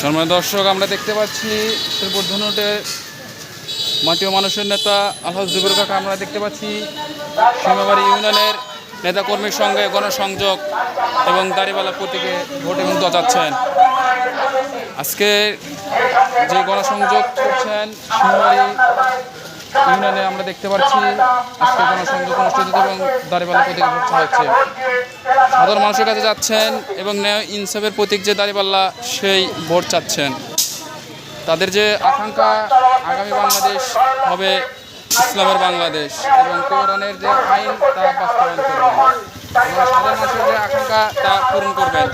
সম্মানিত দর্শক, আমরা দেখতে পাচ্ছি ধনুটের মাটি ও মানুষের নেতা আলহাজ জুবের কাকা, আমরা দেখতে পাচ্ছি সীমাবাড়ি ইউনিয়নের নেতাকর্মীর সঙ্গে গণসংযোগ এবং দাড়িওয়ালা প্রতীকে ভোট এবং দচাচ্ছেন আজকে যে গণসংযোগ করছেন সীমাবাড়ি ইউনিয়নে আমরা দেখতে পাচ্ছি আজকে গণসংযোগ অনুষ্ঠিত এবং দাড়িওয়ালা প্রতীকে চাওয়া হচ্ছে। সাধারণ মানুষের কাছে যাচ্ছেন এবং ন্যায় ইনসাফের প্রতীক যে দাঁড়িপাল্লা সেই ভোট চাচ্ছেন। তাদের যে আকাঙ্ক্ষা আগামী বাংলাদেশ হবে ইসলামের বাংলাদেশ এবং কোরআনের যে আইন, তা বাস্তবায়ন করবেন। এবং সাধারণ মানুষের যে আকাঙ্ক্ষা, তা পূরণ করবেন।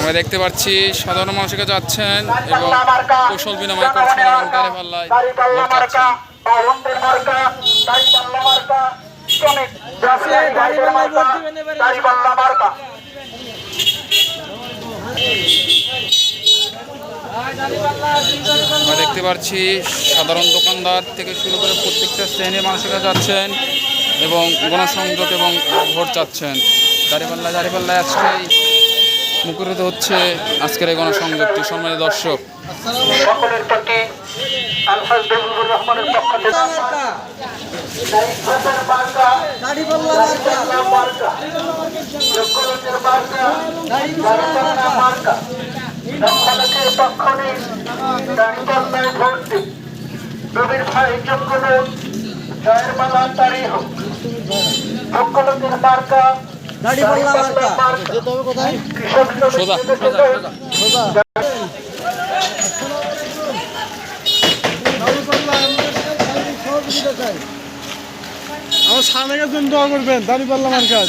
আমরা দেখতে পাচ্ছি সাধারণ মানুষের কাছে যাচ্ছেন এবং কৌশল বিনিময় করছেন এবং দাঁড়িপাল্লায় আমরা দেখতে পাচ্ছি সাধারণ দোকানদার থেকে শুরু করে প্রত্যেকটা শ্রেণির মানুষেরা যাচ্ছেন এবং গণসংযোগ এবং ভোট চাচ্ছেন। দাঁড়িপাল্লা দাঁড়িপাল্লায় আজকেই মুখরিত হচ্ছে আজকের এই গণসংযোগটি। সম্মানিত দর্শক। সকলের প্রতি আলহাজ দবিবুর রহমানের পক্ষ থেকে রবির ভাই যোগ্য জয়ের মালা তারই হোক। যোগ্যলোকের মার্কা, দাঁড়িপাল্লার মার্কা। কৃষক আমার সামনে জন্য দোয়া করবেন দাঁড়িয়ে পারলাম আর কাজ